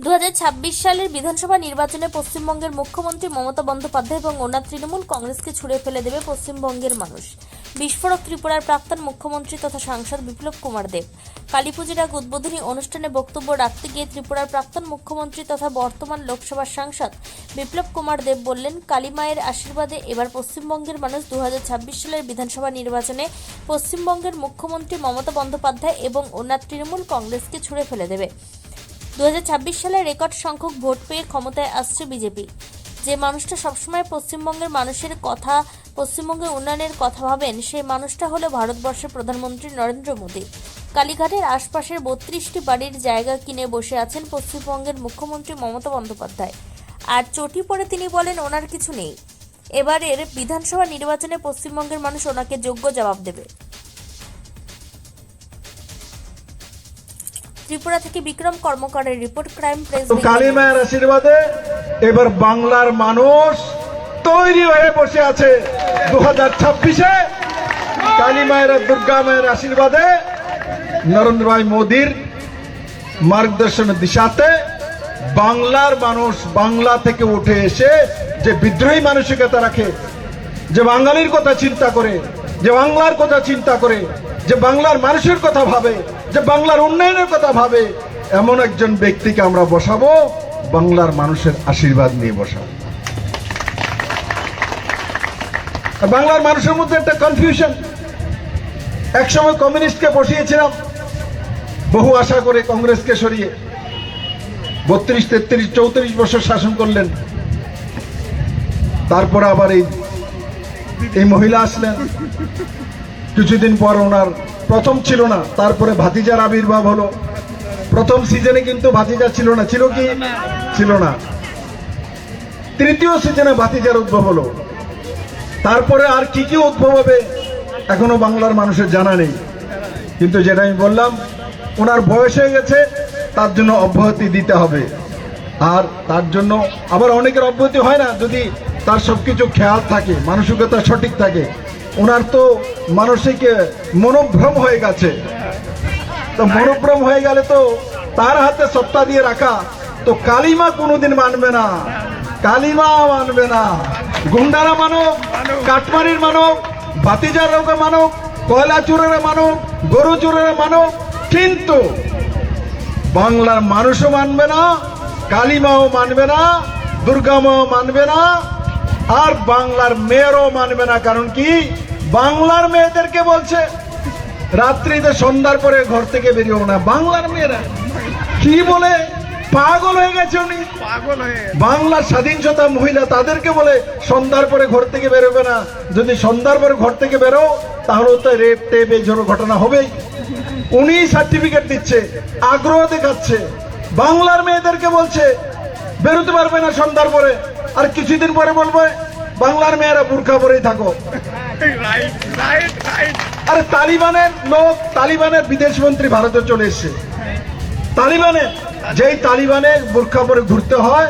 দু হাজার ছাব্বিশ সালের বিধানসভা নির্বাচনে পশ্চিমবঙ্গের মুখ্যমন্ত্রী মমতা বন্দ্যোপাধ্যায় এবং ওনার তৃণমূল কংগ্রেসকে ছুড়ে ফেলে দেবে পশ্চিমবঙ্গের মানুষ। বিস্ফোরক ত্রিপুরার প্রাক্তন মুখ্যমন্ত্রী তথা সাংসদ বিপ্লব কুমার দেব। কালীপুজোর এক উদ্বোধনী অনুষ্ঠানে বক্তব্য রাখতে গিয়ে ত্রিপুরার প্রাক্তন মুখ্যমন্ত্রী তথা বর্তমান লোকসভার সাংসদ বিপ্লব কুমার দেব বললেন কালীমায়ের আশীর্বাদে এবার পশ্চিমবঙ্গের মানুষ দু হাজার ছাব্বিশ সালের বিধানসভা নির্বাচনে পশ্চিমবঙ্গের মুখ্যমন্ত্রী মমতা বন্দ্যোপাধ্যায় এবং ওনার তৃণমূল কংগ্রেসকে ছুড়ে ফেলে দেবে। দু হাজার ছাব্বিশ সালে রেকর্ড সংখ্যক ভোট পেয়ে ক্ষমতায় আসছে বিজেপি। যে মানুষটা সবসময় পশ্চিমবঙ্গের মানুষের কথা, পশ্চিমবঙ্গের উন্নয়নের কথা ভাবেন, সেই মানুষটা হলো ভারতবর্ষের প্রধানমন্ত্রী নরেন্দ্র মোদী। কালীঘাটের আশপাশের বত্রিশটি বাড়ির জায়গা কিনে বসে আছেন পশ্চিমবঙ্গের মুখ্যমন্ত্রী মমতা বন্দ্যোপাধ্যায়। আর চটি পড়ে তিনি বলেন, ওনার কিছু নেই। এবারের বিধানসভা নির্বাচনে পশ্চিমবঙ্গের মানুষ ওনাকে যোগ্য জবাব দেবে। ত্রিপুরা থেকে বিক্রম কর্মকারের রিপোর্ট ক্রাইম প্রেস কালী মায়ের আশীর্বাদে এবার বাংলার মানুষ তৈরি হয়ে বসে আছে দু হাজার ছাব্বিশে। কালী মায়ের দুর্গা মায়ের আশীর্বাদে নরেন্দ্র ভাই মোদীর মার্গদর্শন দিশাতে বাংলার মানুষ বাংলা থেকে উঠে এসে যে বিদ্রোহী মানসিকতা রাখে যে বাঙালির কথা চিন্তা করে যে বাংলার কথা চিন্তা করে যে বাংলার মানুষের কথা ভাবে, যে বাংলার উন্নয়নের কথা ভাবে, এমন একজন ব্যক্তিকে আমরা বসাবো, বাংলার মানুষের আশীর্বাদ নিয়ে বসাবো। বাংলার মানুষের মধ্যে একটা কনফিউশন একসময় কমিউনিস্টকে বসিয়েছিলাম, বহু আশা করে কংগ্রেসকে সরিয়ে। বত্রিশ, তেত্রিশ, চৌত্রিশ বছর শাসন করলেন। তারপরে আবার এই এই মহিলা আসলেন। কিছুদিন পর ওনার প্রথম ছিল না, তারপরে ভাতিজার আবির্ভাব হলো। প্রথম সিজনে কিন্তু ভাতিজা ছিল না, ছিল কি? ছিল না। তৃতীয় সিজনে ভাতিজার উদ্ভব হলো। তারপরে আর কি কি উদ্ভব হবে, এখনও বাংলার মানুষের জানা নেই। কিন্তু যেটা আমি বললাম, ওনার বয়স হয়ে গেছে, তার জন্য অব্যাহতি দিতে হবে। আর তার জন্য আবার অনেকের অব্যাহতি হয় না, যদি তার সবকিছু খেয়াল থাকে, মানসিকতা সঠিক থাকে। ওনার তো মানসিক মনোভ্রম হয়ে গেছে। তো মনোভ্রম হয়ে গেলে তো তার হাতে সত্তা দিয়ে রাখা, তো কালিমা কোনোদিন মানবে না। কালিমা মানবে না। গুন্ডারা মানব, কাটমারির মানব বাতিজার রোগে মানব, কয়লা চোরের মানব, গরু চোরের মানব, কিন্তু বাংলার মানুষও মানবে না, কালিমাও মানবে না, দুর্গামাও মানবে না, আর বাংলার মেয়েরও মানবে না। কারণ কি? বাংলার মেয়েদেরকে বলছে রাত্রিতে সন্ধ্যার পরে ঘর থেকে বেরিয়েও না বাংলার মেয়েরা। কি বলে? পাগল হয়ে গেছে উনি। পাগল হয়ে বাংলার স্বাধীনতা মহিলা তাদেরকে বলে সন্ধ্যার পরে ঘর থেকে বেরোবে না। যদি সন্ধ্যার পরে ঘর থেকে বেরো তাহলে তো রেপ টেপ এই ধরনের ঘটনা হবেই। উনি সার্টিফিকেট দিচ্ছে আগ্রহ দেখাচ্ছে বাংলার মেয়েদেরকে বলছে বেরোতে পারবে না সন্ধ্যার পরে। আর কিছুদিন পরে বলবে বাংলার মেয়েরা বুর্খা পরেই থাকো। আরে তালিবানের লোক তালিবানের বিদেশ মন্ত্রী ভারতে চলে এসছে। তালিবানের, যেই তালিবানের বোরখা পরে ঘুরতে হয়,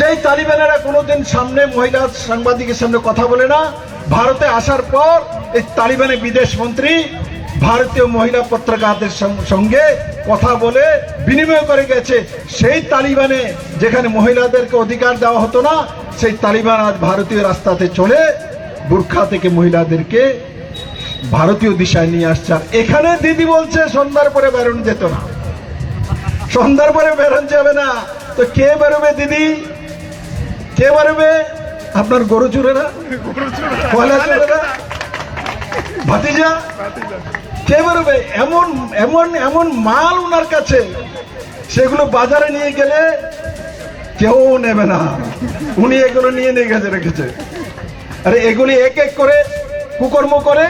যেই তালিবানেরা কোনোদিন সামনে মহিলা সাংবাদিকের সামনে কথা বলে না, ভারতে আসার পর এই তালিবানের বিদেশ মন্ত্রী ভারতীয় মহিলা পত্রিকাদের সঙ্গে কথা বলে বিনিময় করে গেছে। সেই তালিবানে যেখানে মহিলাদেরকে অধিকার দেওয়া হতো না, সেই তালিবান আজ ভারতীয় রাস্তাতে চলে বুর্খা থেকে মহিলাদেরকে ভারতীয় দিশায় নিয়ে আসছে। আর এখানে দিদি বলছে সন্ধ্যার পরে বেরোনো যেত না। সন্ধ্যার পরে বেরোন যাবে না। তো কে বেরোবে দিদি? কে বেরোবে? আপনার গরু চুরেরা কয়লা চুরেরা ভাতিজা? কে বেরোবে? এমন এমন এমন মাল ওনার কাছে। সেগুলো বাজারে নিয়ে গেলে কেউ নেবে না। উনি এগুলো নিয়ে নিয়ে গেছে রেখেছে। আরে এগুলি এক এক করে কুকর্ম করে,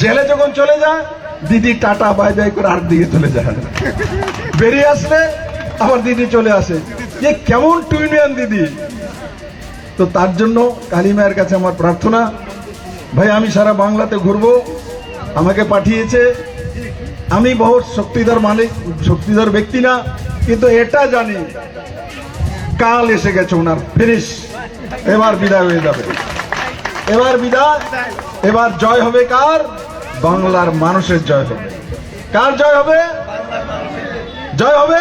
জেলে যখন চলে যায়, দিদি টাটা, বাই বাই করে আর দিকে চলে যায়। বেরিয়ে আসলে আবার দিদি চলে আসে। যে কেমন টুইনিয়ান দিদি। তো তার জন্য কালী মায়ের কাছে আমার প্রার্থনা, ভাই, আমি সারা বাংলাতে ঘুরবো। আমাকে পাঠিয়েছে। আমি বহুত শক্তিধর মালিক, শক্তিধর ব্যক্তি না, কিন্তু এটা জানি, কাল এসে গেছে ওনার ফিনিশ এবার বিদায় হয়ে যাবে। এবার বিদায়। এবার জয় হবে কার? বাংলার মানুষের জয় হবে। কার জয় হবে? জয় হবে.